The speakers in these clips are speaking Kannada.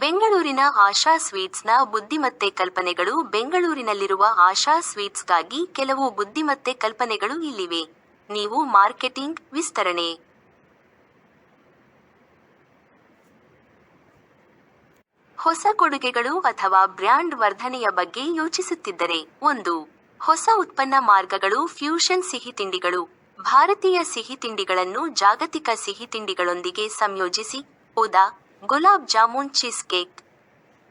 ಬೆಂಗಳೂರಿನ ಆಶಾ ಸ್ವೀಟ್ಸ್ನ ಬುದ್ಧಿಮತ್ತೆ ಕಲ್ಪನೆಗಳು ಬೆಂಗಳೂರಿನಲ್ಲಿರುವ ಆಶಾ ಸ್ವೀಟ್ಸ್ಗಾಗಿ ಕೆಲವು ಬುದ್ಧಿಮತ್ತೆ ಕಲ್ಪನೆಗಳು ಇಲ್ಲಿವೆ. ನೀವು ಮಾರ್ಕೆಟಿಂಗ್ ವಿಸ್ತರಣೆ. ಹೊಸ ಕೊಡುಗೆಗಳು ಅಥವಾ ಬ್ರ್ಯಾಂಡ್ ವರ್ಧನೆಯ ಬಗ್ಗೆ ಯೋಚಿಸುತ್ತಿದ್ದರೆ ಒಂದು, ಹೊಸ ಉತ್ಪನ್ನ ಮಾರ್ಗಗಳು ಫ್ಯೂಷನ್ ಸಿಹಿ ತಿಂಡಿಗಳು. ಭಾರತೀಯ ಸಿಹಿ ತಿಂಡಿಗಳನ್ನು ಜಾಗತಿಕ ಸಿಹಿ ತಿಂಡಿಗಳೊಂದಿಗೆ ಸಂಯೋಜಿಸಿ, ಉದಾ gulab jamun cheesecake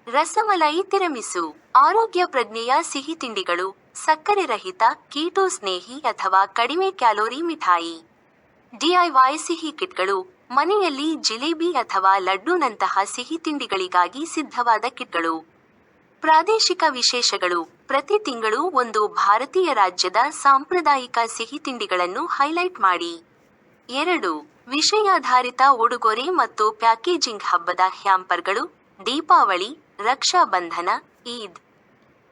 rasmalai tiramisu. ಆರೋಗ್ಯ ಪ್ರಜ್ಞೆಯ ಸಿಹಿ ತಿಂಡಿಗಳು, ಸಕ್ಕರೆ ರಹಿತ, ಕೀಟೋ ಸ್ನೇಹಿ ಅಥವಾ ಕಡಿಮೆ ಕ್ಯಾಲೋರಿ ಮಿಠಾಯಿ. ಡಿಐವೈ ಸಿಹಿ ಕಿಟ್ಗಳು, ಮನೆಯಲ್ಲಿ ಜಿಲೇಬಿ ಅಥವಾ ಲಡ್ಡುನಂತಹ ಸಿಹಿ ತಿಂಡಿಗಳಿಗಾಗಿ ಸಿದ್ಧವಾದ ಕಿಟ್ಗಳು. ಪ್ರಾದೇಶಿಕ ವಿಶೇಷಗಳು, ಪ್ರತಿ ತಿಂಗಳು ಒಂದು ಭಾರತೀಯ ರಾಜ್ಯದ ಸಾಂಪ್ರದಾಯಿಕ ಸಿಹಿ ತಿಂಡಿಗಳನ್ನು ಹೈಲೈಟ್ ಮಾಡಿ. ಎರಡು ವಿಷಯಾಧಾರಿತ ಉಡುಗೊರೆ ಮತ್ತು ಪ್ಯಾಕೇಜಿಂಗ್ ಹಬ್ಬದ ಹ್ಯಾಂಪರ್ಗಳು, ದೀಪಾವಳಿ, ರಕ್ಷಾ ಬಂಧನ, ಈದ್.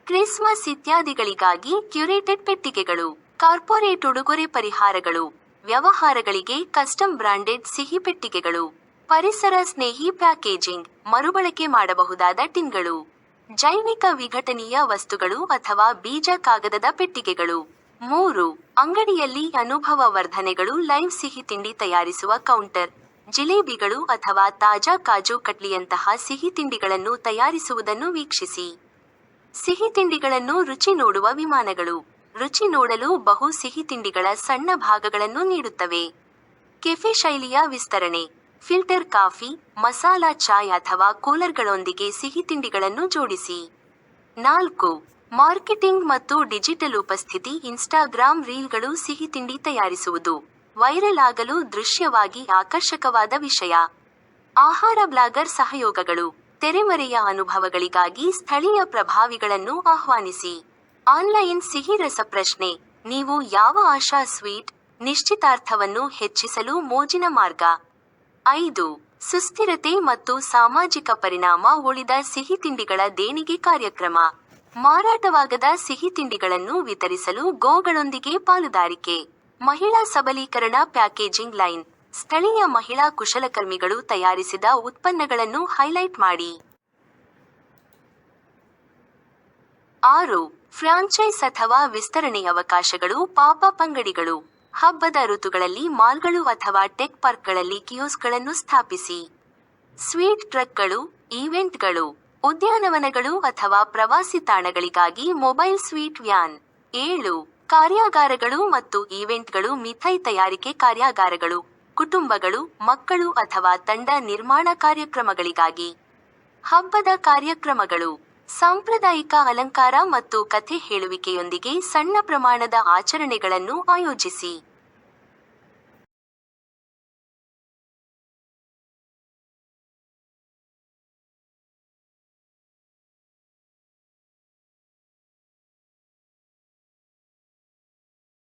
ಕ್ರಿಸ್ಮಸ್ ಇತ್ಯಾದಿಗಳಿಗಾಗಿ ಕ್ಯೂರೇಟೆಡ್ ಪೆಟ್ಟಿಗೆಗಳು, ಕಾರ್ಪೊರೇಟ್ ಉಡುಗೊರೆ ಪರಿಹಾರಗಳು, ವ್ಯವಹಾರಗಳಿಗೆ ಕಸ್ಟಮ್ ಬ್ರಾಂಡೆಡ್ ಸಿಹಿ ಪೆಟ್ಟಿಗೆಗಳು, ಪರಿಸರ ಸ್ನೇಹಿ ಪ್ಯಾಕೇಜಿಂಗ್, ಮರುಬಳಕೆ ಮಾಡಬಹುದಾದ ಟಿನ್ಗಳು. ಜೈವಿಕ ವಿಘಟನೀಯ ವಸ್ತುಗಳು ಅಥವಾ ಬೀಜ ಕಾಗದದ ಪೆಟ್ಟಿಗೆಗಳು. ಮೂರು, ಅಂಗಡಿಯಲ್ಲಿ ಅನುಭವ ವರ್ಧನೆಗಳು ಲೈವ್ ಸಿಹಿ ತಿಂಡಿ ತಯಾರಿಸುವ ಕೌಂಟರ್. ಜಿಲೇಬಿಗಳು ಅಥವಾ ತಾಜಾ ಕಾಜು ಕಟ್ಲಿಯಂತಹ ಸಿಹಿ ತಿಂಡಿಗಳನ್ನು ತಯಾರಿಸುವುದನ್ನು ವೀಕ್ಷಿಸಿ. ಸಿಹಿ ತಿಂಡಿಗಳನ್ನು ರುಚಿ ನೋಡುವ ವಿಮಾನಗಳು. ರುಚಿ ನೋಡಲು ಬಹು ಸಿಹಿ ತಿಂಡಿಗಳ ಸಣ್ಣ ಭಾಗಗಳನ್ನು ನೀಡುತ್ತವೆ. ಕೆಫೆ ಶೈಲಿಯ ವಿಸ್ತರಣೆ. ಫಿಲ್ಟರ್ ಕಾಫಿ, ಮಸಾಲಾ ಚಾಯ್ ಅಥವಾ ಕೂಲರ್ಗಳೊಂದಿಗೆ ಸಿಹಿ ತಿಂಡಿಗಳನ್ನು ಜೋಡಿಸಿ. ನಾಲ್ಕು ಮಾರ್ಕೆಟಿಂಗ್ ಮತ್ತು ಡಿಜಿಟಲ್ ಉಪಸ್ಥಿತಿ, ಇನ್ಸ್ಟಾಗ್ರಾಮ್ ರೀಲ್ಗಳು ಸಿಹಿ ತಿಂಡಿ ತಯಾರಿಸುವುದು, ವೈರಲ್ ಆಗಲು ದೃಶ್ಯವಾಗಿ ಆಕರ್ಷಕವಾದ ವಿಷಯ. ಆಹಾರ ಬ್ಲಾಗರ್ ಸಹಯೋಗಗಳು, ತೆರೆಮರೆಯ ಅನುಭವಗಳಿಗಾಗಿ ಸ್ಥಳೀಯ ಪ್ರಭಾವಿಗಳನ್ನು ಆಹ್ವಾನಿಸಿ. ಆನ್ಲೈನ್ ಸಿಹಿ ರಸಪ್ರಶ್ನೆ ನೀವು ಯಾವ ಆಶಾ ಸ್ವೀಟ್, ನಿಶ್ಚಿತಾರ್ಥವನ್ನು ಹೆಚ್ಚಿಸಲು ಮೋಜಿನ ಮಾರ್ಗ. ಐದು, ಸುಸ್ಥಿರತೆ ಮತ್ತು ಸಾಮಾಜಿಕ ಪರಿಣಾಮ ಉಳಿದ ಸಿಹಿ ತಿಂಡಿಗಳ ದೇಣಿಗೆ ಕಾರ್ಯಕ್ರಮ. ಮಾರಾಟವಾಗದ ಸಿಹಿ ತಿಂಡಿಗಳನ್ನು ವಿತರಿಸಲು ಗೋಗಳೊಂದಿಗೆ ಪಾಲುದಾರಿಕೆ. ಮಹಿಳಾ ಸಬಲೀಕರಣ ಪ್ಯಾಕೇಜಿಂಗ್ ಲೈನ್. ಸ್ಥಳೀಯ ಮಹಿಳಾ ಕುಶಲಕರ್ಮಿಗಳು ತಯಾರಿಸಿದ ಉತ್ಪನ್ನಗಳನ್ನು ಹೈಲೈಟ್ ಮಾಡಿ. ಆರು. ಫ್ರಾಂಚೈಸ್ ಅಥವಾ ವಿಸ್ತರಣೆ ಅವಕಾಶಗಳು ಪಾಪಪ್ ಅಂಗಡಿಗಳು ಹಬ್ಬದ ಋತುಗಳಲ್ಲಿ ಮಾಲ್ಗಳು ಅಥವಾ ಟೆಕ್ ಪಾರ್ಕ್ಗಳಲ್ಲಿ ಕಿಯೋಸ್ಗಳನ್ನು ಸ್ಥಾಪಿಸಿ. ಸ್ವೀಟ್ ಟ್ರಕ್ಗಳು, ಈವೆಂಟ್ಗಳು. ಉದ್ಯಾನವನಗಳು ಅಥವಾ ಪ್ರವಾಸಿ ತಾಣಗಳಿಗಾಗಿ ಮೊಬೈಲ್ ಸ್ವೀಟ್ ವ್ಯಾನ್, ಏಳು, ಕಾರ್ಯಾಗಾರಗಳು ಮತ್ತು ಈವೆಂಟ್ಗಳು ಮಿಥೈ ತಯಾರಿಕೆ ಕಾರ್ಯಾಗಾರಗಳು, ಕುಟುಂಬಗಳು, ಮಕ್ಕಳು ಅಥವಾ ತಂಡ ನಿರ್ಮಾಣ ಕಾರ್ಯಕ್ರಮಗಳಿಗಾಗಿ. ಹಬ್ಬದ ಕಾರ್ಯಕ್ರಮಗಳು, ಸಾಂಪ್ರದಾಯಿಕ ಅಲಂಕಾರ ಮತ್ತು ಕಥೆ ಹೇಳುವಿಕೆಯೊಂದಿಗೆ ಸಣ್ಣ ಪ್ರಮಾಣದ ಆಚರಣೆಗಳನ್ನು ಆಯೋಜಿಸಿ.